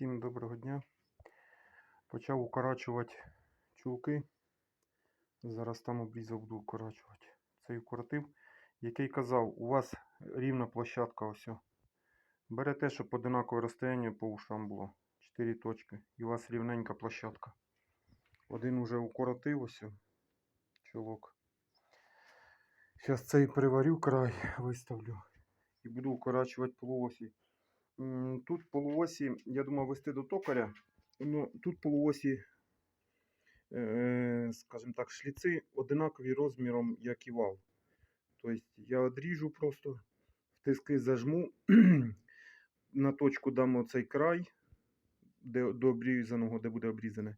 Всім доброго дня. Почав укорачувати чулки. Зараз там обрізав буду укорачувати. Цей укоротив, який казав, у вас рівна площадка ось. Берете, щоб одинакове розстояння по ушам було. 4 точки. І у вас рівненька площадка. Один уже укоротив ось. Чулок. Зараз цей переварю край, виставлю. І буду укорачувати полуосі. Тут полуосі, я думав вести до токаря. Ну, тут полуосі, е, скажімо так, шліци одинакові розміром, як і вал. Тобто я одріжу просто, в тиски зажму, на точку дам оцей край, де, до обрізаного, де буде обрізане,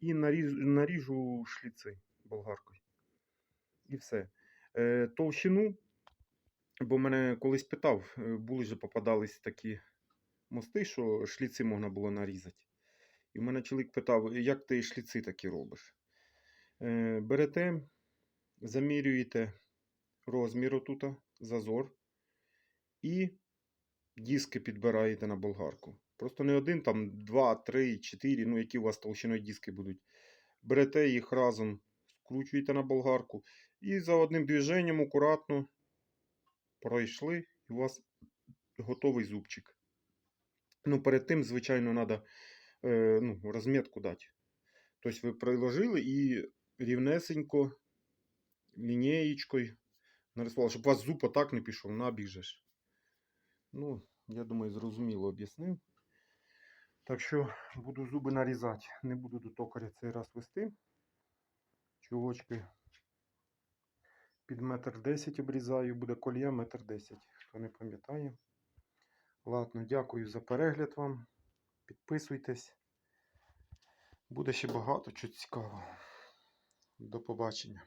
і наріжу, наріжу шліци болгаркою. І все. Е, товщину, бо мене колись питав, е, були ж попадались такі мости, що шліци можна було нарізати. І в мене чоловік питав, як ти шліци такі робиш? Е, берете, замірюєте розмір отут, зазор, і диски підбираєте на болгарку. Просто не один, там два, три, чотири, ну які у вас толщиною диски будуть. Берете їх разом, скручуєте на болгарку і за одним движенням акуратно пройшли, і у вас готовий зубчик. Ну, перед тим, звичайно, треба е, ну, розмітку дати. Тобто ви приложили і рівнесенько, лінієчкою нарисували, щоб у вас зуб отак не пішов, набіг же. Ну, я думаю, зрозуміло об'яснив. Так що буду зуби нарізати. Не буду до токаря цей раз вести. Чулочки під метр десять обрізаю, буде колія метр десять. Хто не пам'ятає. Ладно, дякую за перегляд вам. Підписуйтесь. Буде ще багато чого цікавого. До побачення.